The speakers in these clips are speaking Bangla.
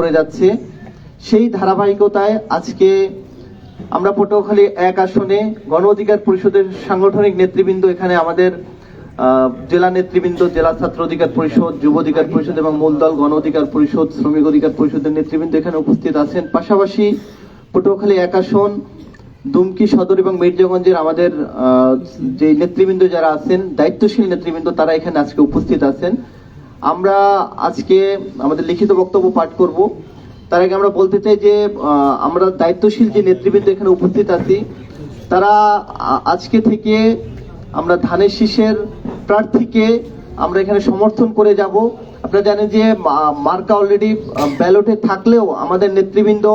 করে যাচ্ছে। সেই ধারাবাহিকতায় আজকে আমরা পটুয়াখালী এক আসনে গণ অধিকার পরিষদের সাংগঠনিক নেতৃবৃন্দ এখানে আমাদের জেলা নেতৃবৃন্দ, জেলা ছাত্র অধিকার পরিষদ, যুব অধিকার পরিষদ এবং মূলদল গণ অধিকার পরিষদ, শ্রমিক অধিকার পরিষদের নেতৃবৃন্দ এখানে উপস্থিত আছেন। পাশাপাশি পটুয়াখালী এক আসন, দুমকি সদর এবং মির্জাগঞ্জের আমাদের যে নেতৃবৃন্দ যারা আছেন, দায়িত্বশীল নেতৃবৃন্দ তারা এখানে আজকে উপস্থিত আছেন। আমরা আজকে আমাদের লিখিত বক্তব্য পাঠ করব। তার আগে আমরা বলতে চাই যে আমরা দায়িত্বশীল যে নেতৃবৃন্দ এখানে উপস্থিত আছি, তারা আজকে থেকে আমরা ধানের শীষের প্রার্থীকে আমরা এখানে সমর্থন করে যাব। আপনারা জানেন যে মার্কা অলরেডি ব্যালটে থাকলেও আমাদের নেতৃবৃন্দ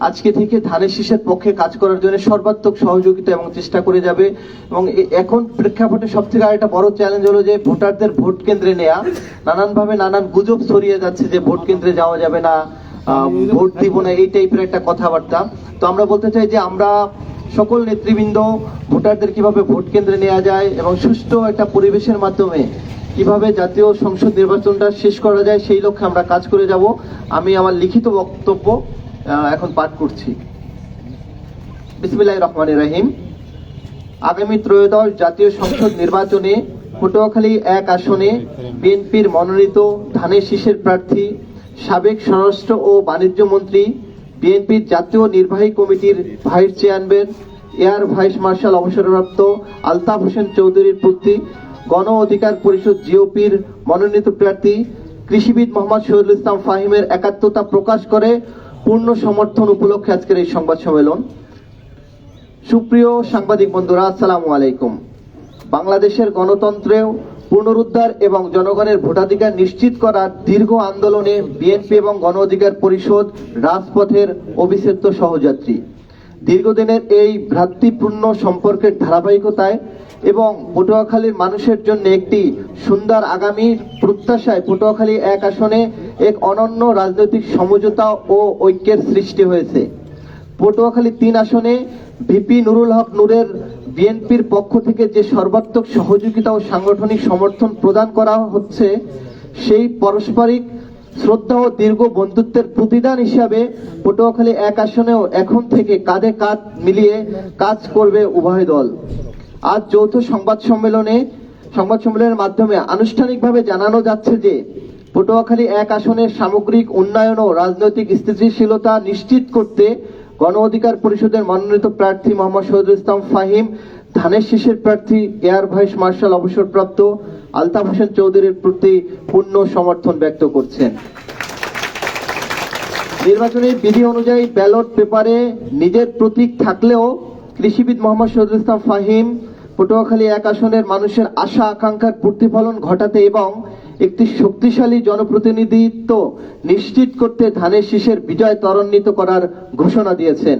আজকে থেকে ধানের শীষের পক্ষে কাজ করার জন্য সর্বাত্মক সহযোগিতা এবং চেষ্টা করে যাবে। এবং এখন প্রেক্ষাপটে সব থেকে আরেকটা বড় চ্যালেঞ্জ হলো যে ভোটারদের ভোট কেন্দ্রে নেয়া। নানানভাবে নানান গুজব ছড়িয়ে যাচ্ছে যে ভোট কেন্দ্রে যাওয়া যাবে না ভোট দিব না, এই টাইপের একটা কথাবার্তা। তো আমরা বলতে চাই যে আমরা সকল নেতৃবৃন্দ, ভোটারদের কীভাবে ভোট কেন্দ্রে নেওয়া যায় এবং সুষ্ঠু একটা পরিবেশের মাধ্যমে কীভাবে জাতীয় সংসদ নির্বাচনটা শেষ করা যায় সেই লক্ষ্যে আমরা কাজ করে যাব। আমি আমার লিখিত বক্তব্য এখন পাঠ করছি। বিসমিল্লাহির রহমানির রহিম। আগামী ত্রয়োদশ জাতীয় সংসদ নির্বাচনে পটুয়াখালী এক আসনে বিএনপির মনোনীত ধানের শীষের প্রার্থী, সাবেক স্বরাষ্ট্র ও বাণিজ্য মন্ত্রী, বিএনপির জাতীয় নির্বাহী কমিটির vice chairman, air vice marshal অবসরপ্রাপ্ত আলতাফ হোসেন চৌধুরীর প্রতি গণ অধিকার পরিষদ জিওপির মনোনীত প্রার্থী, কৃষিবিদ মোহাম্মদ শহীদুল ইসলাম ফাহিমের একাত্মতা প্রকাশ করে পূর্ণ সমর্থন উপলক্ষে আজকের এই সংবাদ সম্মেলন। সুপ্রিয় সাংবাদিক বন্ধুরা, আসসালামু আলাইকুম। বাংলাদেশের গণতন্ত্রেও পুনরুদ্ধার এবং জনগণের ভোটাধিকার নিশ্চিত করার দীর্ঘ আন্দোলনে বিএনপি এবং গণ অধিকার পরিষদ রাজপথের অভিষেত্য সহযাত্রী। দীর্ঘদিনের এই ভ্রাতৃপূর্ণ সম্পর্কের ধারাবাহিকতায় এবং পটুয়াখালীর মানুষের জন্য একটি সুন্দর আগামী প্রত্যাশায় পটুয়াখালী এক আসনে এক অনন্য রাজনৈতিক সমঝোতা ও ঐক্যের সৃষ্টি হয়েছে। পটুয়াখালী তিন আসনে ভিপি নুরুল হক নূরের বিএনপির পক্ষ থেকে যে সর্বাত্মক সহযোগিতা ও সাংগঠনিক সমর্থন প্রদান করা হচ্ছে, সেই পারস্পরিক শ্রদ্ধা ও দীর্ঘ বন্ধুত্বের প্রতিদান হিসাবে পটুয়াখালী এক আসনেও এখন থেকে কাঁধে কাঁধ মিলিয়ে কাজ করবে উভয় দল। আজ যৌথ সংবাদ সম্মেলনে, সংবাদ সম্মেলনের মাধ্যমে আনুষ্ঠানিকভাবে জানানো যাচ্ছে যে পটুয়াখালী এক আসনের সামগ্রিক উন্নয়ন ও রাজনৈতিক স্থিতিশীলতা নিশ্চিত করতে গণ অধিকার পরিষদের মনোনীত প্রার্থী মোহাম্মদ শহীদুল ইসলাম ফাহিম, ধানের শীষের প্রার্থী এয়ার ভাইস মার্শাল অবসরপ্রাপ্ত আলতাফ হোসেন চৌধুরীর প্রতি পূর্ণ সমর্থন ব্যক্ত করছেন। নির্বাচনী বিধি অনুযায়ী ব্যালট পেপারে নিজের প্রতীক থাকলেও কৃষিবিদ মোহাম্মদ শহীদুল ইসলাম ফাহিম পটুয়াখালী এক আসনের মানুষের আশা, আকাঙ্ক্ষার প্রতিফলন ঘটাতে এবং একটি শক্তিশালী জনপ্রতিনিধিত্ব নিশ্চিত করতে ধানের শীষের বিজয় ত্বরান্বিত করার ঘোষণা দিয়েছেন।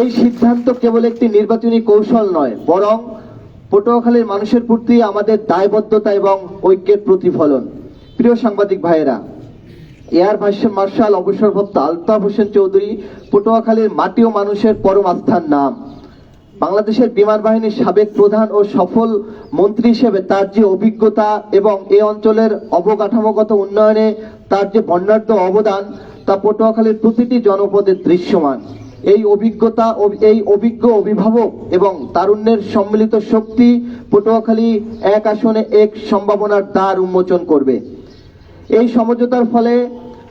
এই সিদ্ধান্ত কেবল একটি নির্বাচনী কৌশল নয়, বরং পটুয়াখালীর মানুষের প্রতি আমাদের দায়বদ্ধতা এবং ঐক্যের প্রতিফলন। প্রিয় সাংবাদিক ভাইয়েরা এয়ার ভাইস মার্শাল অবসরপ্রাপ্ত আলতাফ হোসেন চৌধুরী পটুয়াখালীর মাটি ও মানুষের পরম আস্থার নাম। বাংলাদেশের বিমান বাহিনীর সাবেক প্রধান ও সফল মন্ত্রী হিসেবে তার যে অভিজ্ঞতা এবং এই অঞ্চলের অবকাঠামোগত উন্নয়নে তার যে বর্ণাঢ্য অবদান, তা পটুয়াখালীর প্রতিটি জনপদে দৃশ্যমান। এই অভিজ্ঞতা এই অভিজ্ঞ অভিভাবক এবং তারুণ্যের সম্মিলিত শক্তি পটুয়াখালী এক আসনে এক সম্ভাবনার দ্বার উন্মোচন করবে। এই সমঝোতার ফলে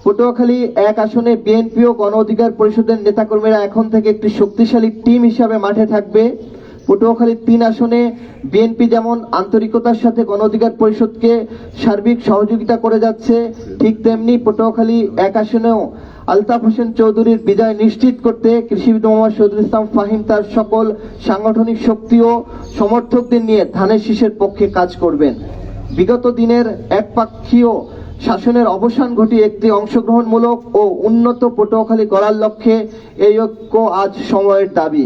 পটুয়াখালী এক আসনে বিএনপি ও গণ অধিকার পরিষদের নেতাকর্মীরা এখন থেকে একটি শক্তিশালী টিম হিসাবে মাঠে থাকবে। পটুয়াখালী তিন আসনে বিএনপি যেমন আন্তরিকতার সাথে গণ অধিকার পরিষদকে সার্বিক সহযোগিতা করে যাচ্ছে, ঠিক তেমনি পটুয়াখালী এক আসনেও আলতাফ হোসেন চৌধুরীর বিজয় নিশ্চিত করতে কৃষিবিদ মোহাম্মদ শহীদুল ইসলাম ফাহিম তার সকল সাংগঠনিক শক্তি ও সমর্থকদের নিয়ে ধানের শীষের পক্ষে কাজ করবেন। বিগত দিনের একপাক্ষীয় শাসনের অবসান ঘটিয়ে একটি অংশগ্রহণমূলক ও উন্নত পটুয়াখালী করার লক্ষ্যে এই ঐক্য আজ সময়ের দাবি।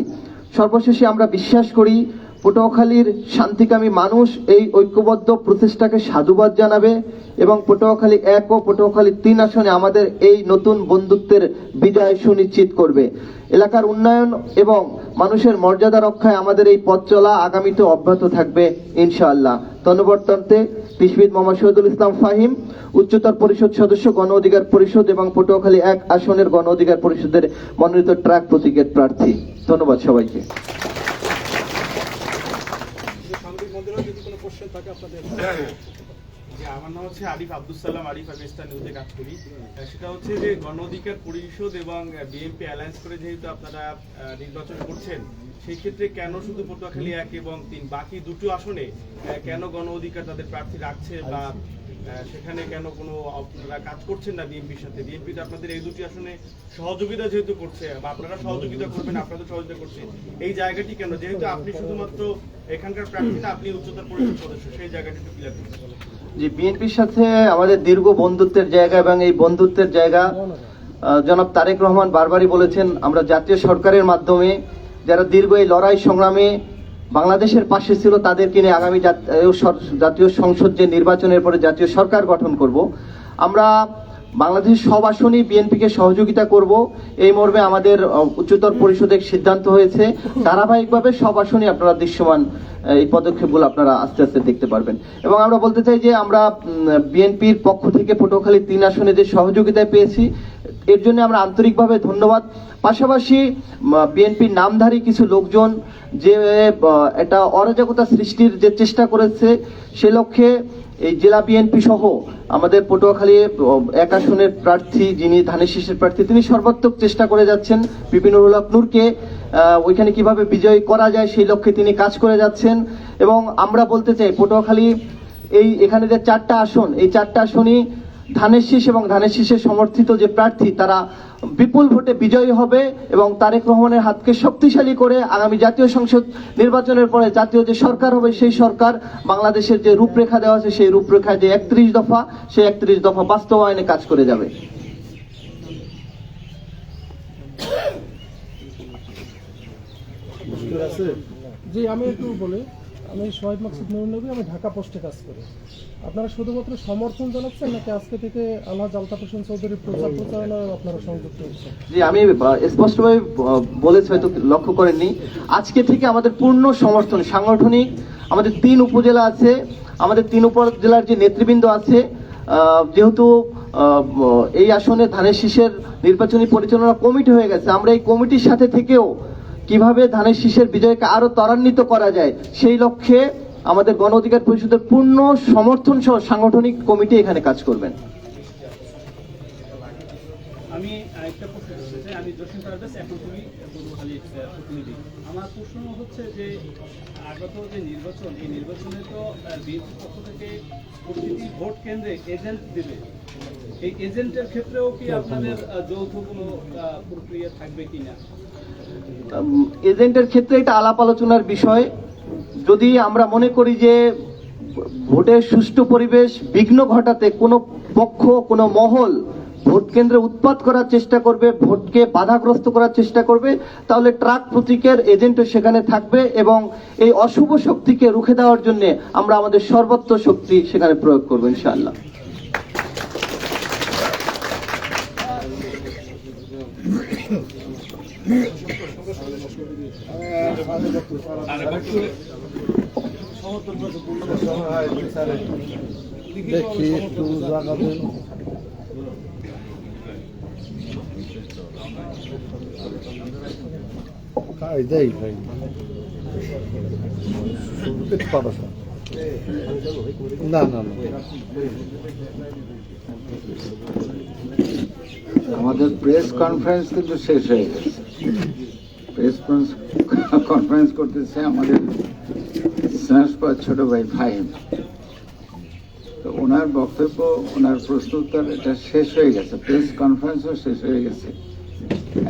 সর্বশেষে আমরা বিশ্বাস করি, পটুয়াখালীর শান্তিকামী মানুষ এই ঐক্যবদ্ধ প্রচেষ্টাকে সাধুবাদ জানাবে এবং পটুয়াখালী এক ও পটুয়াখালী তিন আসনে আমাদের এই নতুন বন্ধুত্বের বিজয় সুনিশ্চিত করবে। এলাকার উন্নয়ন এবং মানুষের মর্যাদা রক্ষায় আমাদের এই পথ চলা আগামীতে অব্যাহত থাকবে, ইনশাআল্লাহ। ধন্যবাদ কৃষিবিদ মোহাম্মদ শহীদুল ইসলাম ফাহিম, উচ্চতর পরিষদ সদস্য, গণ অধিকার পরিষদ এবং পটুয়াখালী এক আসনের গণ অধিকার পরিষদের মনোনীত ট্রাক প্রতীকের প্রার্থী। ধন্যবাদ সবাইকে। আমার নাম হচ্ছে আরিফ আব্দুল সালাম, আরিফ আমি স্টার নিউজে কাজ করি। সেটা হচ্ছে যে গণ অধিকার পরিষদ এবং বিএনপি অ্যালায়েন্স করে যেহেতু আপনারা নির্বাচন করছেন, সেই ক্ষেত্রে কেন শুধু পটুয়াখালী এক এবং তিন? বাকি দুটো আসনে কেন গণ অধিকার তাদের প্রার্থী রাখছে বা সেখানে কেন কোনো আপনারা কাজ করছেন না বিএনপির সাথে বিএনপি আপনাদের এই দুটি আসনে সহযোগিতা যেহেতু করছে, বা আপনারা সহযোগিতা করবেন, আপনাদের সহযোগিতা করছে, এই জায়গাটি কেন যেহেতু আপনি শুধুমাত্র এখানকার প্রার্থী না, আপনি উচ্চতর পরিষদ সদস্য, সেই জায়গাটি একটু ক্লিয়ার। যে বিএনপির সাথে আমাদের দীর্ঘ বন্ধুত্বের জায়গা এবং এই বন্ধুত্বের জায়গা জনাব তারেক রহমান বারবারই বলেছেন, আমরা জাতীয় সরকারের মাধ্যমে যারা দীর্ঘ এই লড়াই সংগ্রামে বাংলাদেশের পাশে ছিল তাদেরকে নিয়ে আগামী জাত- জাতীয় সংসদ যে নির্বাচনের পরে জাতীয় সরকার গঠন করব। আমরা বাংলাদেশের সব আসনই বিএনপিকে সহযোগিতা করব। এই মর্মে আমাদের উচ্চতর পরিষদের সিদ্ধান্ত হয়েছে। ধারাবাহিকভাবে সব আসনই আপনারা দৃশ্যমান এই পদক্ষেপগুলো আপনারা আস্তে আস্তে দেখতে পারবেন। এবং আমরা বলতে চাই যে আমরা বিএনপির পক্ষ থেকে পটুয়াখালী তিন আসনে যে সহযোগিতা পেয়েছি এর জন্য আমরা আন্তরিকভাবে ধন্যবাদ। পাশাপাশি বিএনপির নামধারী কিছু লোকজন যে একটা অরাজকতা সৃষ্টির যে চেষ্টা করেছে, সে লক্ষ্যে এই জেলা বিএনপি সহ আমাদের পটুয়াখালী এক আসনের প্রার্থী যিনি ধানের শীষের প্রার্থী, তিনি সর্বাত্মক চেষ্টা করে যাচ্ছেন হক নূরকে। ওইখানে কীভাবে বিজয়ী করা যায় সেই লক্ষ্যে তিনি কাজ করে যাচ্ছেন। এবং আমরা বলতে চাই, পটুয়াখালী, এই এখানে যে চারটা আসন, এই চারটা আসনই ধানের শীষ এবং ধানের শীষের সমর্থিত যে প্রার্থী, তারা বিপুল ভোটে বিজয়ী হবে এবং তারেক রহমানের হাতকে শক্তিশালী করে আগামী জাতীয় সংসদ নির্বাচনের পরে জাতীয় যে সরকার হবে, সেই সরকার বাংলাদেশের যে রূপরেখা দেওয়া আছে, সেই রূপরেখায় যে একত্রিশ দফা, সেই একত্রিশ দফা বাস্তবায়নে কাজ করে যাবে। জি, আমি একটু বলি। আমি শহীদ মাকসুদ নুরুন নবী, আমি ঢাকা পোস্টে কাজ করি। আপনারা শুধুমাত্র সমর্থন জানাচ্ছেন নাকি আজকে থেকে আল্লাহ আলতাফ হোসেন চৌধুরীর প্রচার প্রচারণায় আপনারা সংযুক্ত হচ্ছেন জি, আমি স্পষ্টভাবে বলেছি, হয়তো লক্ষ্য করেননি। আজকে থেকে আমাদের পূর্ণ সমর্থন, সাংগঠনিক, আমাদের তিন উপজেলা আছে, আমাদের তিন উপজেলার যে নেতৃবৃন্দ আছে যেহেতু এই আসনে ধানের শীষের নির্বাচনী পরিচালনা কমিটি হয়ে গেছে, আমরা এই কমিটির সাথে থেকেও কীভাবে ধানের শীষের বিজয়কে আরও ত্বরান্বিত করা যায়, সেই লক্ষ্যে আমাদের গণ অধিকার পরিষদের পূর্ণ সমর্থন সহ সাংগঠনিক কমিটি এখানে কাজ করবেন। আমি একটা প্রশ্ন আমি এখন তুমি প্রতিনিধি। আমার প্রশ্ন হচ্ছে যে, আগত যে নির্বাচন, এই নির্বাচনে তো বিএনপির পক্ষ থেকে প্রতিটি ভোট কেন্দ্রে এজেন্ট দেবে। এই এজেন্টের ক্ষেত্রেও কি আপনাদের যৌথ কোনো প্রক্রিয়া থাকবে কিনা? এজেন্টের ক্ষেত্রে এটা আলাপ আলোচনার বিষয়। যদি আমরা মনে করি যে ভোটের সুষ্ঠু পরিবেশ বিঘ্ন ঘটাতে কোনো পক্ষ, কোনো মহল ভোট কেন্দ্রে উৎপাত করার চেষ্টা করবে, ভোটকে বাধাগ্রস্ত করার চেষ্টা করবে, তাহলে ট্রাক প্রতীকের এজেন্টও সেখানে থাকবে এবং এই অশুভ শক্তিকে রুখে দেওয়ার জন্য আমরা আমাদের সর্বত্র শক্তি সেখানে প্রয়োগ করব, ইনশাআল্লাহ। দেখি একটু জানাবেন। কায়দাই ভাই। না না না। আমাদের প্রেস কনফারেন্স কিন্তু শেষ হয়ে গেছে। প্রেস কনফারেন্স করতেছে আমাদের স্নেহস্পদ ছোট ভাই ফাহিম তো ওনার বক্তব্য, ওনার প্রশ্ন এটা শেষ হয়ে গেছে। প্রেস কনফারেন্সও শেষ হয়ে গেছে।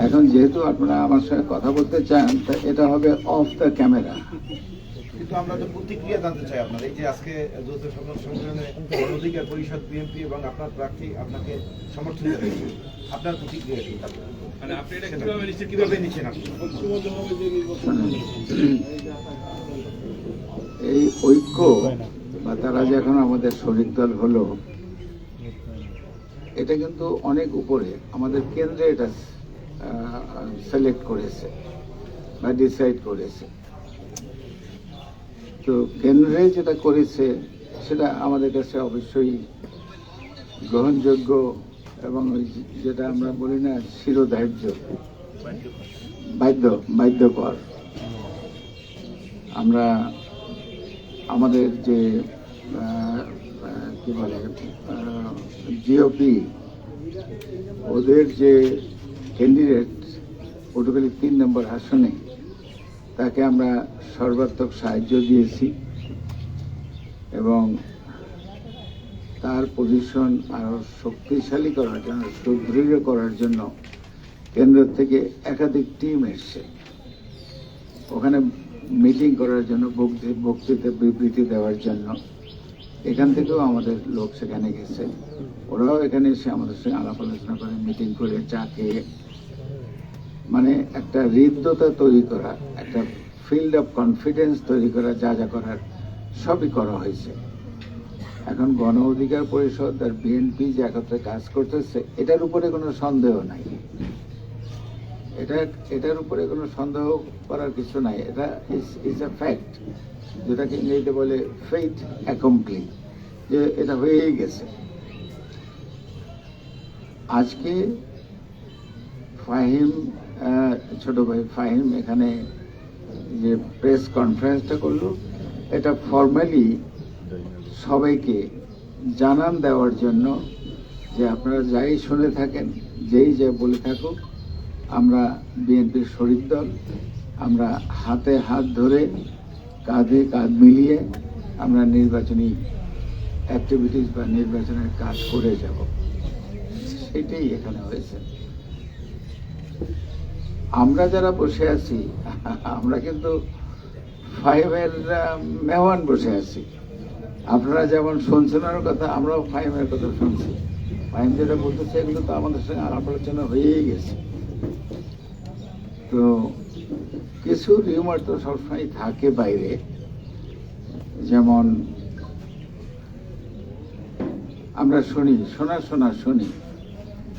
এখন যেহেতু আপনারা আমার সঙ্গে কথা বলতে চান, তা এটা হবে অফ দ্য ক্যামেরা কিন্তু আমরা তো আপনার। এই যে আজকে অধিকার পরিষদ, বিএনপি এবং আপনার প্রার্থী আপনাকে সমর্থন আপনার প্রতিক্রিয়া মানে এই ঐক্য বা তারা যে এখন আমাদের শরিক দল হলো, এটা কিন্তু অনেক উপরে, আমাদের কেন্দ্রে এটা সিলেক্ট করেছে বা ডিসাইড করেছে। তো কেন্দ্রে যেটা করেছে, সেটা আমাদের কাছে অবশ্যই গ্রহণযোগ্য এবং যেটা আমরা বলি না, শিরোধার্য। বাধ্য, বাধ্যকর। আমরা আমাদের যে কি বলে জিওপি ওদের যে ক্যান্ডিডেট পটুখালি তিন নম্বর আসনে, তাকে আমরা সর্বাত্মক সাহায্য দিয়েছি। এবং তার পজিশন আরও শক্তিশালী করার জন্য, সুদৃঢ় করার জন্য কেন্দ্র থেকে একাধিক টিম এসছে। ওখানে মিটিং করার জন্য, বক্তৃ- বক্তৃতা বিবৃতি দেওয়ার জন্য। এখান থেকেও আমাদের লোক সেখানে গেছে। ওরাও এখানে এসে আমাদের সঙ্গে আলাপ আলোচনা করে মিটিং করে, চা খেয়ে। মানে একটা হৃদ্যতা তৈরি করা, একটা ফিল্ড অফ কনফিডেন্স তৈরি করা, যা যা করার সবই করা হয়েছে। এখন গণ অধিকার পরিষদ আর বিএনপি যে একত্রে কাজ করতেছে, এটার উপরে কোনো সন্দেহ নাই। এটা, এটার উপরে কোনো সন্দেহ করার কিছু নাই। এটা ইজ এ ফ্যাক্ট যেটাকে ইংরেজিতে বলে ফেইট অ্যাকমপ্লি যে এটা হয়েই গেছে। আজকে ফাহিম ছোট ভাই ফাহিম এখানে যে প্রেস কনফারেন্সটা করল, এটা ফর্মালি সবাইকে জানান দেওয়ার জন্য যে আপনারা যাই শুনে থাকেন, যেই যে বলে থাকুক, আমরা বিএনপির শরীর দল, আমরা হাতে হাত ধরে কাঁধে কাঁধ মিলিয়ে আমরা নির্বাচনী অ্যাক্টিভিটিস বা নির্বাচনের কাজ করে যাব। সেটাই এখানে হয়েছে। আমরা যারা বসে আছি, আমরা কিন্তু ফাইভের মেহমান বসে আছি। আপনারা যেমন শুনছেন ওর কথা, আমরাও ফাইমের কথা শুনছি। ফাইম যেটা বলতেছে এগুলো তো আমাদের সঙ্গে আলাপ আলোচনা হয়েই গেছে। তো কিছু রিউমার তো সবসময় থাকে বাইরে। যেমন আমরা শুনি, শোনা শোনা, শুনি,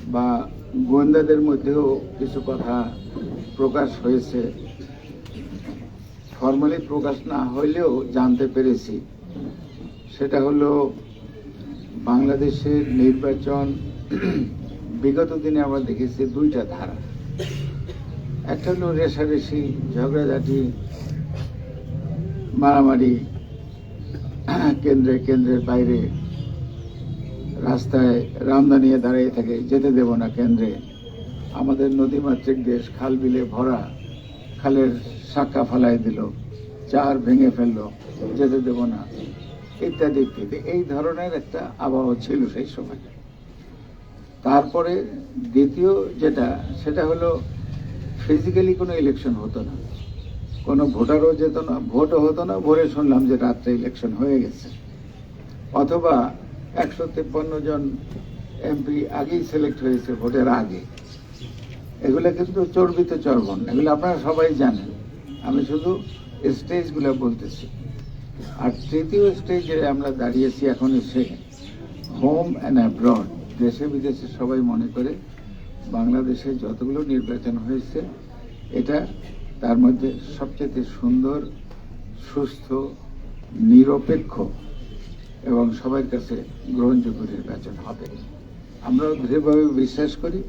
বা গোয়েন্দাদের মধ্যেও কিছু কথা প্রকাশ হয়েছে। ফর্মালি প্রকাশ না হইলেও জানতে পেরেছি। সেটা হলো বাংলাদেশের নির্বাচন, বিগত দিনে আমরা দেখেছি দুইটা ধারা। একটা হলো রেশারেশি ঝগড়াঝাটি, মারামারি, কেন্দ্রে কেন্দ্রের বাইরে রাস্তায় রামদা নিয়ে দাঁড়িয়ে থাকে, যেতে দেব না কেন্দ্রে। আমাদের নদীমাতৃক দেশ খাল বিলে ভরা, খালের শাখা ফালাই দিল, চার ভেঙে ফেলল, যেতে দেব না। ইত্যাদি ইত্যাদি। এই ধরনের একটা আবহাওয়া ছিল সেই সময়। তারপরে দ্বিতীয় যেটা, সেটা হলো ফিজিক্যালি কোনো ইলেকশন হতো না। কোনো ভোটারও যেত না ভোটও হতো না, ভোরে শুনলাম যে রাত্রে ইলেকশন হয়ে গেছে। অথবা একশো তিপ্পান্ন জন এমপি আগেই সিলেক্ট হয়েছে ভোটের আগে। এগুলো কিন্তু চর্বিত চর্বণ, এগুলো আপনারা সবাই জানেন। আমি শুধু স্টেজগুলো বলতেছি। আর তৃতীয় স্টেজে আমরা দাঁড়িয়েছি এখন এসে হোম অ্যান্ড অ্যাব্রড দেশে, বিদেশে সবাই মনে করে বাংলাদেশে যতগুলো নির্বাচন হয়েছে, এটা তার মধ্যে সবচেয়ে সুন্দর, সুস্থ, নিরপেক্ষ এবং সবার কাছে গ্রহণযোগ্য নির্বাচন হবে। আমরাও দৃঢ়ভাবে বিশ্বাস করি,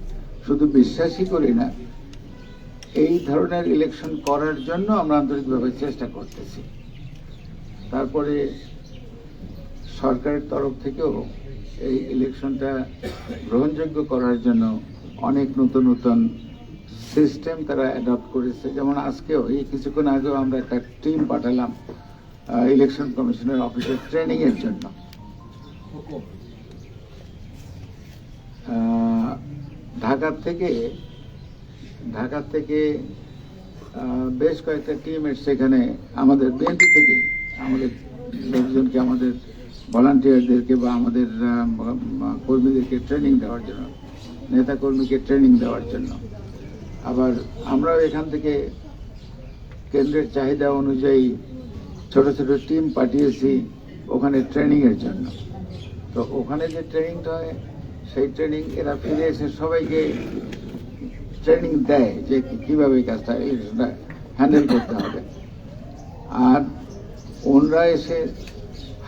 শুধু বিশ্বাসই করি না, এই ধরনের ইলেকশন করার জন্য আমরা আন্তরিকভাবে চেষ্টা করতেছি। তারপরে সরকারের তরফ থেকেও এই ইলেকশনটা গ্রহণযোগ্য করার জন্য অনেক নতুন নতুন সিস্টেম তারা অ্যাডপ্ট করেছে। যেমন আজকেও, এই কিছুক্ষণ আগেও আমরা একটা টিম পাঠালাম ইলেকশন কমিশনের অফিসের ট্রেনিংয়ের জন্য। ঢাকার থেকে ঢাকার থেকে বেশ কয়েকটা টিম এসছে এখানে, আমাদের বিএনপি থেকে। আমাদের লোকজনকে, আমাদের ভলান্টিয়ারদেরকে বা আমাদের কর্মীদেরকে ট্রেনিং দেওয়ার জন্য নেতা কর্মীকে ট্রেনিং দেওয়ার জন্য। আবার আমরাও এখান থেকে কেন্দ্রের চাহিদা অনুযায়ী ছোট ছোট টিম পাঠিয়েছি ওখানে ট্রেনিং এর জন্য। তো ওখানে যে ট্রেনিংটা হয়, সেই ট্রেনিং এরা ফিরে এসে সবাইকে ট্রেনিং দেয় যে কীভাবে কাজটা হ্যান্ডেল করতে হবে। আর ওনরা এসে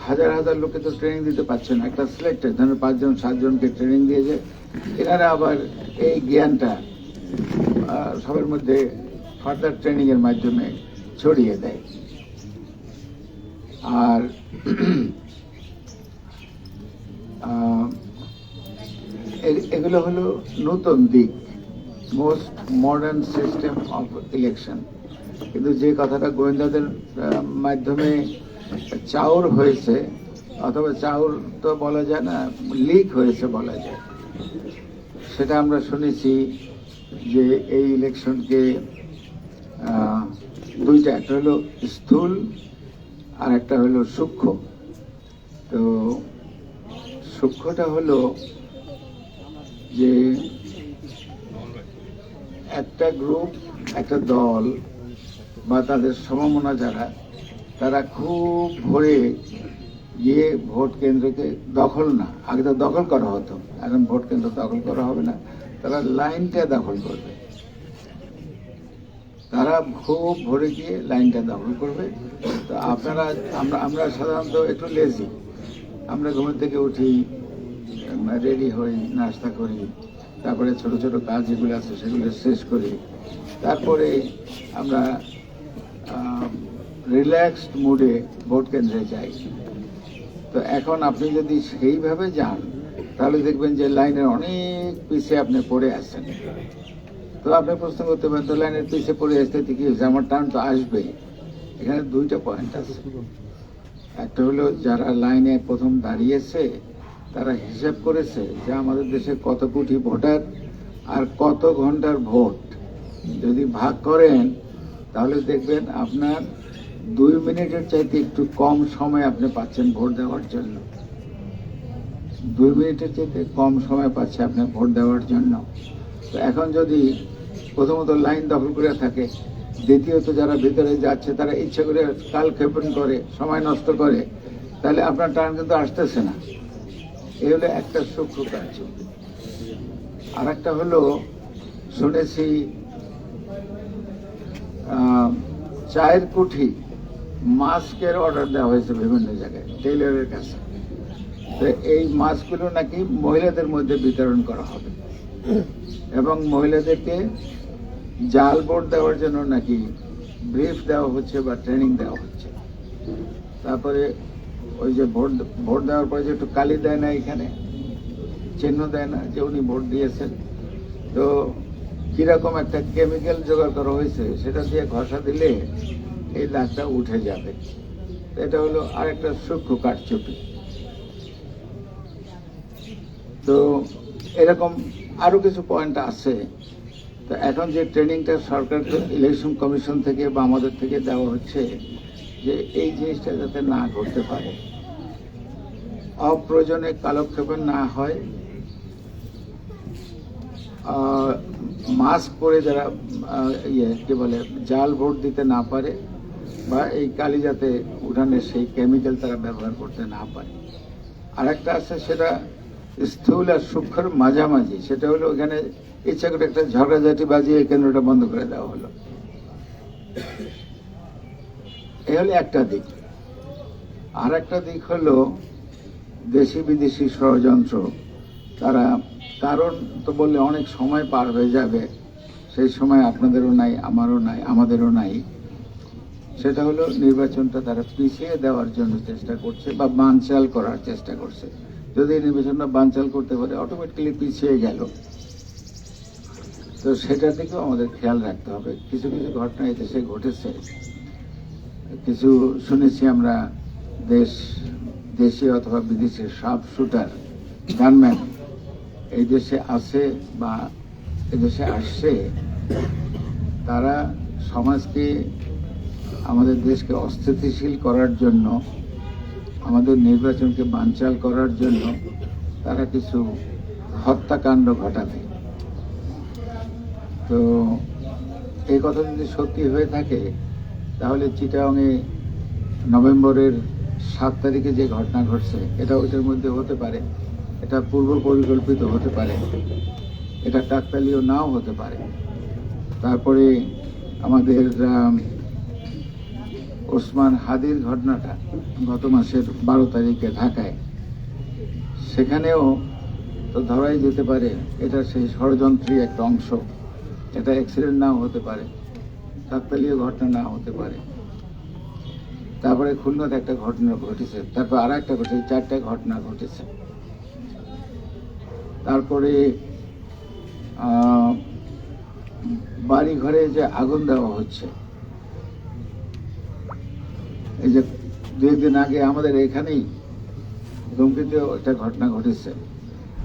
হাজার হাজার লোকে তো ট্রেনিং দিতে পারছে না। একটা সিলেক্টেড ধরেন পাঁচজন, সাতজনকে ট্রেনিং দিয়েছে। এনারা আবার এই জ্ঞানটা সবার মধ্যে ফার্দার ট্রেনিং এর মাধ্যমে ছড়িয়ে দেয়। আর এগুলো হলো নতুন দিক most modern system of election কিন্তু যে কথাটা গোয়েন্দাদের মাধ্যমে চাউর হয়েছে, অথবা চাউর তো বলা যায় না, লিক হয়েছে বলা যায়, সেটা আমরা শুনেছি যে এই ইলেকশনকে দুইটা, একটা হলো স্থূল আর একটা হলো সূক্ষ্ম। তো সূক্ষ্মটা হলো যে একটা গ্রুপ, একটা দল বা তাদের সমমনা যারা, তারা খুব ভোরে গিয়ে ভোট কেন্দ্রকে দখল না, আগে তো দখল করা হতো, এখন ভোট কেন্দ্র দখল করা হবে না, তারা লাইনটা দখল করবে। তারা খুব ভোরে গিয়ে লাইনটা দখল করবে। তো আপনারা, আমরা আমরা সাধারণত একটু লেজি আমরা ঘুম থেকে উঠি রেডি হই, নাস্তা করি, তারপরে ছোট ছোট কাজ যেগুলো আছে সেগুলো শেষ করি। তারপরে আমরা রিল্যাক্সড মুডে ভোট কেন্দ্রে যাই। তো এখন আপনি যদি সেইভাবে যান, তাহলে দেখবেন যে লাইনের অনেক পিছিয়ে আপনি পড়ে আছেন। তো আপনি প্রশ্ন করতে পারেন, তো লাইনের পিছিয়ে পড়ে আসতে কি হয়েছে? আমার টার্ন তো আসবেই। এখানে দুইটা পয়েন্ট আছে। একটা হলো যারা লাইনে প্রথম দাঁড়িয়েছে, তারা হিসাব করেছে যে আমাদের দেশে কত কোটি ভোটার আর কত ঘণ্টার ভোট। যদি ভাগ করেন তাহলে দেখবেন আপনার দুই মিনিটের চাইতে একটু কম সময় আপনি পাচ্ছেন ভোট দেওয়ার জন্য। দুই মিনিটের চাইতে কম সময় পাচ্ছে আপনি ভোট দেওয়ার জন্য। তো এখন যদি প্রথমত লাইন দখল করে থাকে, দ্বিতীয়ত যারা ভিতরে যাচ্ছে, তারা ইচ্ছে করে কাল ক্ষেপণ করে, সময় নষ্ট করে, তাহলে আপনার টার্ন কিন্তু আসতেছে না। এই হলো একটা সূক্ষ্ম কাজ। আর একটা হলো, শুনেছি চায়ের কুঠি, মাস্কের অর্ডার দেওয়া হয়েছে বিভিন্ন জায়গায় টেইলরের কাছে। তো এই মাস্কগুলো নাকি মহিলাদের মধ্যে বিতরণ করা হবে। এবং মহিলাদেরকে জাল ভোট দেওয়ার জন্য নাকি ব্রিফ দেওয়া হচ্ছে বা ট্রেনিং দেওয়া হচ্ছে। তারপরে ওই যে ভোট ভোট দেওয়ার পরে যে একটু কালি দেয় না এখানে, চিহ্ন দেয় না যে উনি ভোট দিয়েছেন। তো কীরকম একটা কেমিক্যাল জোগাড় করা হয়েছে, সেটা দিয়ে ঘষা দিলে এই দাগটা উঠে যাবে। এটা হলো আরেকটা সূক্ষ্ম কাঠচুপি তো এরকম আরও কিছু পয়েন্ট আছে। তো এখন যে ট্রেনিংটা সরকার ইলেকশন কমিশন থেকে বা আমাদের থেকে দেওয়া হচ্ছে, যে এই জিনিসটা যাতে না করতে পারে। অপ্রয়োজনে কালক্ষেপণ না হয়। মাস্ক পরে যারা ইয়ে কি বলে, জাল ভোট দিতে না পারে বা এই কালি যাতে উঠানের সেই কেমিক্যাল তারা ব্যবহার করতে না পারে। আরেকটা আছে সেটা স্থূল আর সূক্ষ্মর মাঝামাঝি। সেটা হলো ওখানে ইচ্ছা করে একটা ঝগড়াঝাটি বাজিয়ে এই কেন্দ্রটা বন্ধ করে দেওয়া হলো। এ হলো একটা দিক। আর একটা দিক হলো দেশি বিদেশি ষড়যন্ত্র। তারা কারণ তো বললে অনেক সময় পার হয়ে যাবে। সেই সময় আপনাদেরও নাই, আমারও নাই, আমাদেরও নাই। সেটা হলো নির্বাচনটা তারা পিছিয়ে দেওয়ার জন্য চেষ্টা করছে বা বানচাল করার চেষ্টা করছে। যদি নির্বাচনটা বানচাল করতে পারে অটোমেটিক্যালি পিছিয়ে গেল। তো সেটার দিকেও আমাদের খেয়াল রাখতে হবে। কিছু কিছু ঘটনা এই দেশে ঘটেছে। কিছু শুনেছি আমরা দেশ, দেশি অথবা বিদেশের সাপ শুটার, গানম্যান। এই দেশে আছে বা এদেশে আসছে, তারা সমাজকে, আমাদের দেশকে অস্থিতিশীল করার জন্য, আমাদের নির্বাচনকে বানচাল করার জন্য তারা কিছু হত্যাকাণ্ড ঘটাবে। তো এই কথা যদি সত্যি হয়ে থাকে, তাহলে চিটাংয়ে নভেম্বরের সাত তারিখে যে ঘটনা ঘটছে, এটা ওইটার মধ্যে হতে পারে। এটা পূর্ব পরিকল্পিত হতে পারে। এটা কাকতালীয় নাও হতে পারে। তারপরে আমাদের ওসমান হাদির ঘটনাটা গত মাসের বারো তারিখে ঢাকায়। সেখানেও তো ধরাই যেতে পারে, এটা সেই ষড়যন্ত্রী একটা অংশ। এটা অ্যাক্সিডেন্ট নাও হতে পারে, কাকতালীয় ঘটনা না হতে পারে। তারপরে খুলনাতে একটা ঘটনা ঘটেছে, তারপর আর একটা ঘটেছে, চারটা ঘটনা ঘটেছে। তারপরে বাড়ি ঘরে যে আগুন দেওয়া হচ্ছে, এই যে দু একদিন আগে আমাদের এখানেই ধুমকিতেও একটা ঘটনা ঘটেছে।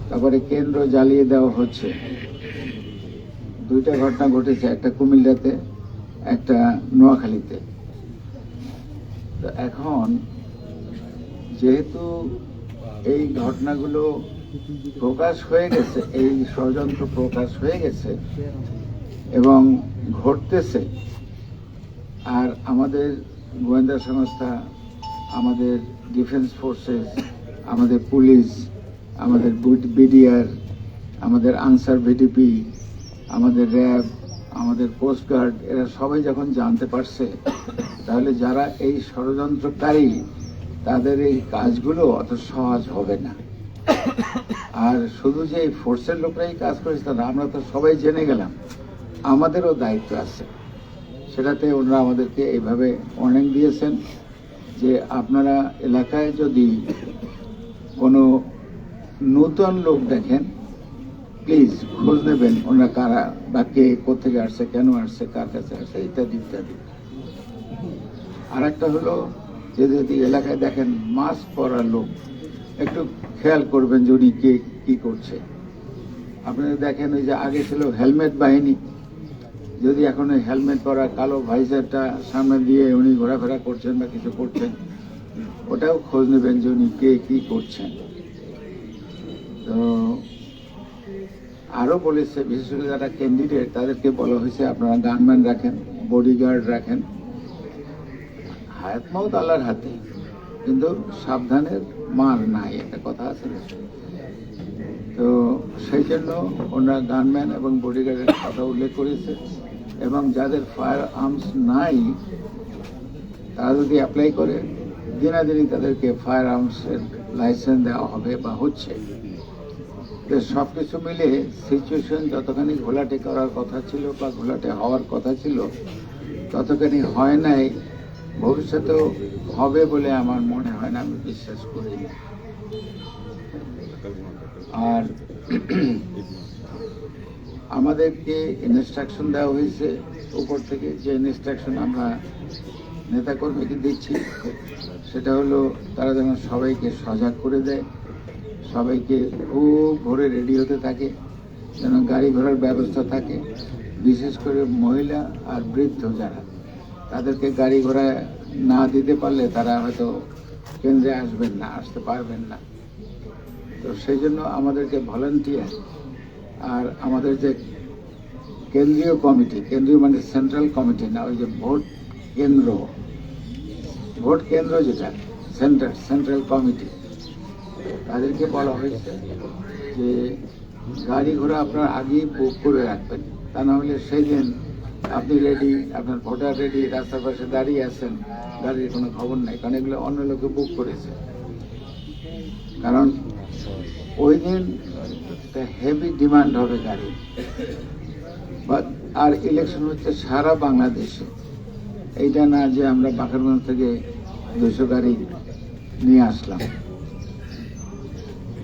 তারপরে কেন্দ্র জ্বালিয়ে দেওয়া হচ্ছে। দুইটা ঘটনা ঘটেছে, একটা কুমিল্লাতে, একটা নোয়াখালীতে। তো এখন যেহেতু এই ঘটনাগুলো প্রকাশ হয়ে গেছে, এই ষড়যন্ত্র প্রকাশ হয়ে গেছে এবং ঘটতেছে। আর আমাদের গোয়েন্দা সংস্থা, আমাদের ডিফেন্স ফোর্সেস, আমাদের পুলিশ, আমাদের বিডিআর, আমাদের আনসার ভিডিপি, আমাদের র্যাব, আমাদের কোস্টগার্ড এরা সবাই যখন জানতে পারছে, তাহলে যারা এই ষড়যন্ত্রকারী, তাদের এই কাজগুলো অত সহজ হবে না। আর শুধু যে এই ফোর্সের লোকরাই কাজ করেছে তা আমরা তো সবাই জেনে গেলাম। আমাদেরও দায়িত্ব আছে। সেটাতে ওনারা আমাদেরকে এইভাবে ওয়ার্নিং দিয়েছেন যে আপনারা এলাকায় যদি কোনো নূতন লোক দেখেন প্লিজ খোঁজ নেবেন ওনারা কারা, বা কে কোথেকে আসছে, কেন আসছে, কার কাছে আসছে, ইত্যাদি ইত্যাদি। আর একটা হলো, যে যদি এলাকায় দেখেন মাস্ক পরা লোক একটু খেয়াল করবেন যে উনি কে, কি করছে। আপনারা দেখেন ওই যে আগে ছিল হেলমেট বাহিনী। যদি এখন ওই হেলমেট পরা কালো ভাইজারটা সামনে দিয়ে উনি ঘোরাফেরা করছেন বা কিছু করছেন, ওটাও খোঁজ নেবেন যে উনি কে, কি করছেন। তো আরও বলেছে, বিশেষ করে যারা ক্যান্ডিডেট, তাদেরকে বলা হয়েছে আপনারা গানম্যান রাখেন, বডিগার্ড রাখেন। হায়াত মাউত আল্লাহর হাতে। কিন্তু সাবধানের মার নাই, একটা কথা আছে তো সেই জন্য ওনারা গানম্যান এবং বডিগার্ডের কথা উল্লেখ করেছে এবং যাদের ফায়ার আর্মস নাই, তারা যদি অ্যাপ্লাই করে, দিনাদিনই তাদেরকে ফায়ার আর্মসের লাইসেন্স দেওয়া হবে বা হচ্ছে। তো সব কিছু মিলে সিচুয়েশন যতখানি ঘোলাটে করার কথা ছিল বা ঘোলাটে হওয়ার কথা ছিল, ততখানি হয় নাই। ভবিষ্যতেও হবে বলে আমার মনে হয় না, আমি বিশ্বাস করি না। আর আমাদেরকে ইনস্ট্রাকশন দেওয়া হয়েছে, উপর থেকে যে ইনস্ট্রাকশন আমরা নেতাকর্মীকে দিচ্ছি, সেটা হলো তারা যেন সবাইকে সজাগ করে দেয়, সবাইকে খুব ভোরে রেডি হতে থাকে, যেন গাড়ি ঘোড়ার ব্যবস্থা থাকে, বিশেষ করে মহিলা আর বৃদ্ধ যারা। তাদেরকে গাড়ি ঘোড়া না দিতে পারলে তারা হয়তো কেন্দ্রে আসবেন না, আসতে পারবেন না। তো সেই জন্য আমাদেরকে ভলান্টিয়ার আর আমাদের যে কেন্দ্রীয় কমিটি, কেন্দ্রীয় মানে সেন্ট্রাল কমিটি না, ওই যে ভোট কেন্দ্র ভোট কেন্দ্র যেটা সেন্টার সেন্ট্রাল কমিটি, তাদেরকে বলা হয়েছে যে গাড়ি ঘোড়া আপনার আগেই বুক করে রাখবেন। তা না হলে সেই দিন আপনি রেডি আপনার ভোটার রেডি রাস্তার পাশে দাঁড়িয়ে আছেন গাড়ির কোনো খবর নাই, কারণ এগুলো অন্য লোকে বুক করেছে। কারণ ওই দিন হেভি ডিমান্ড হবে গাড়ি। আর ইলেকশন হচ্ছে সারা বাংলাদেশে। এইটা না যে আমরা বাঁকড়গঞ্জ থেকে দুশো গাড়ি নিয়ে আসলাম।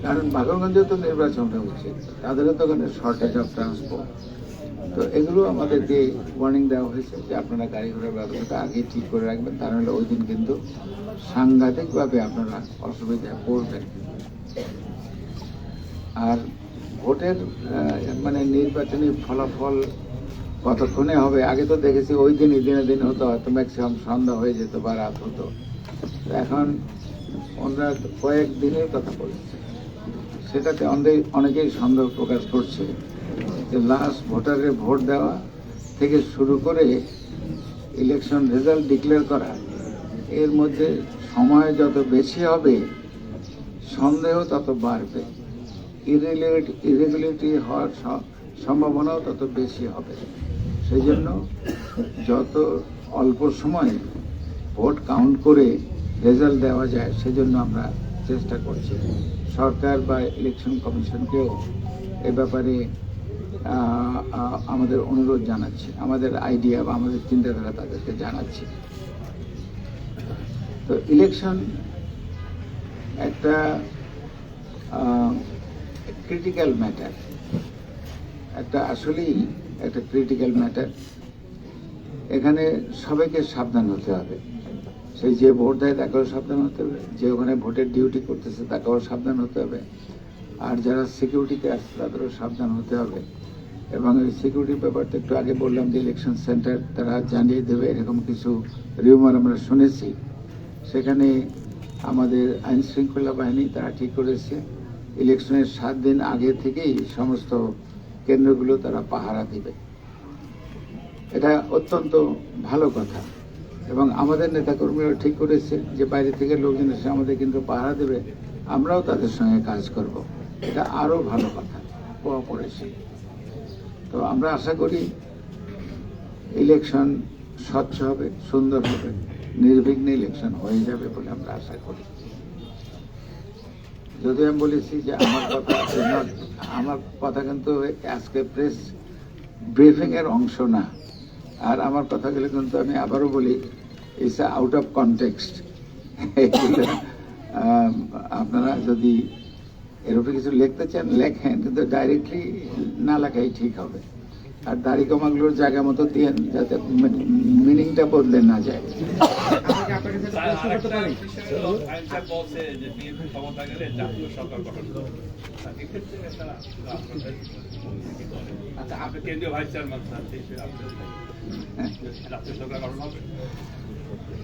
কারণ বাগরগঞ্জে তো নির্বাচনটা উচিত। তাদেরও তো ওখানে শর্টেজ অফ ট্রান্সপোর্ট তো এগুলো আমাদেরকে ওয়ার্নিং দেওয়া হয়েছে যে আপনারা গাড়ি ঘোড়ার ব্যবস্থাটা আগে ঠিক করে রাখবেন, তা নাহলে ওই দিন কিন্তু সাংঘাতিকভাবে আপনারা অসুবিধায় পড়বেন। আর ভোটের মানে নির্বাচনী ফলাফল কতক্ষণে হবে, আগে তো দেখেছি ওই দিনই দিনে দিন হতো, হয়তো ম্যাক্সিমাম সন্ধ্যা হয়ে যেত বা রাত হতো। এখন ওনারা কয়েক দিনের কথা বলছে। সেটাতে অনেক, অনেকেই সন্দেহ প্রকাশ করছে। যে লাস্ট ভোটারের ভোট দেওয়া থেকে শুরু করে ইলেকশন রেজাল্ট ডিক্লেয়ার করা, এর মধ্যে সময় যত বেশি হবে, সন্দেহ তত বাড়বে। ইরেগুলেটরি হওয়ার সম্ভাবনাও তত বেশি হবে। সেই জন্য যত অল্প সময়ে ভোট কাউন্ট করে রেজাল্ট দেওয়া যায়, সেজন্য আমরা চেষ্টা করছি। সরকার বা ইলেকশন কমিশনকেও এ ব্যাপারে আমাদের অনুরোধ জানাচ্ছি, আমাদের আইডিয়া বা আমাদের চিন্তাধারা তাদেরকে জানাচ্ছি। তো ইলেকশন একটা ক্রিটিক্যাল ম্যাটার একটা আসলেই একটা ক্রিটিক্যাল ম্যাটার এখানে সবাইকে সাবধান হতে হবে। সেই যে ভোট দেয় তাকেও সাবধান হতে হবে। যে ওখানে ভোটের ডিউটি করতেছে তাকেও সাবধান হতে হবে। আর যারা সিকিউরিটিতে আসছে তাদেরও সাবধান হতে হবে। এবং এই সিকিউরিটির ব্যাপারটা একটু আগে বললাম যে ইলেকশন সেন্টার তারা জানিয়ে দেবে, এরকম কিছু রিউমার আমরা শুনেছি। সেখানে আমাদের আইন শৃঙ্খলা বাহিনী তারা ঠিক করেছে ইলেকশনের সাত দিন আগে থেকেই সমস্ত কেন্দ্রগুলো তারা পাহারা দিবে। এটা অত্যন্ত ভালো কথা। এবং আমাদের নেতাকর্মীরা ঠিক করেছে যে বাইরে থেকে লোকজন এসে আমাদের কিন্তু পাহারা দেবে, আমরাও তাদের সঙ্গে কাজ করব। এটা আরও ভালো কথা। কোঅপারেশন তো আমরা আশা করি ইলেকশন স্বচ্ছ হবে, সুন্দর হবে, নির্বিঘ্নে ইলেকশন হয়ে যাবে বলে আমরা আশা করি। যদি আমি বলেছি যে আমার কথা আমার কথা কিন্তু আজকে প্রেস ব্রিফিং এর অংশ না। আর আমার কথাগুলো কিন্তু আমি আবারও বলি ইটস আউট অফ কনটেক্সট আপনারা যদি এর উপরে কিছু লিখতে চান, লেখেন, কিন্তু ডাইরেক্টলি না লেখাই ঠিক হবে। আর দাড়ি কমাগুলোর জায়গা মতো দিয়ে যাতে মিনিংটা বদলে না যায়।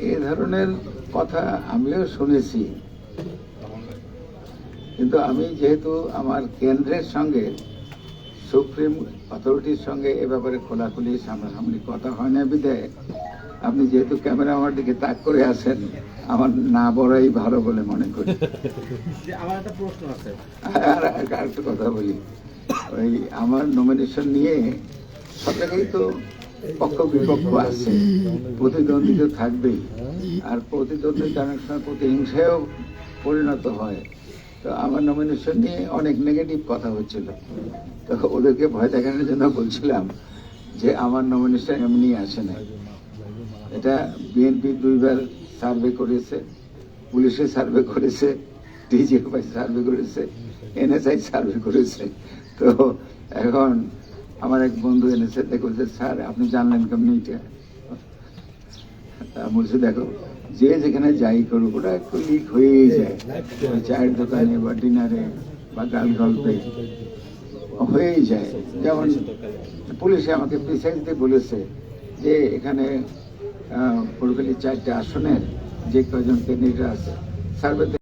এ ধরনের কথা আমিও শুনেছি। কিন্তু আমি যেহেতু আমার কেন্দ্রের সঙ্গে সুপ্রিম অথরিটির সঙ্গে এ ব্যাপারে খোলাখুলি সামনাসামনি কথা হয় না বিদায়। আপনি যেহেতু ক্যামেরা আমার দিকে তাক করে আছেন আমার না বড়াই ভালো বলে মনে করি। আমার একটা প্রশ্ন আছে। আর কথা বলি। ওই আমার নমিনেশন নিয়ে সব জায়গায় তো পক্ষ বিপক্ষ আছে। প্রতিদ্বন্দ্বী তো থাকবেই। আর প্রতিদ্বন্দ্বিতা অনেক সময় প্রতিহিংসায়ও পরিণত হয়। তো আমার নমিনেশন নিয়ে অনেক নেগেটিভ কথা হচ্ছিল। তো ওদেরকে ভয় দেখানোর জন্য বলছিলাম যে আমার নমিনেশন এমনি আসে না এটা বিএনপি দুইবার সার্ভে করেছে, পুলিশে সার্ভে করেছে ডিজিএফআই সার্ভে করেছে এনএসআই সার্ভে করেছে। তো এখন আমার এক বন্ধু এনেছে দেখো যে স্যার, আপনি জানলেন কেমনি এটা? বলছি, দেখো যে যেখানে যাই করুক ওটা একটু লিক হয়েই যায়। চায়ের দোকানে বা ডিনারে বা গাল গল্পে হয়েই যায়। যেমন পুলিশে আমাকে প্রিসাইজলি বলেছে যে এখানে পুরোপুরি চারটে আসনের যে কয়জন ক্যান্ডিডেট আছে সার্ভেতে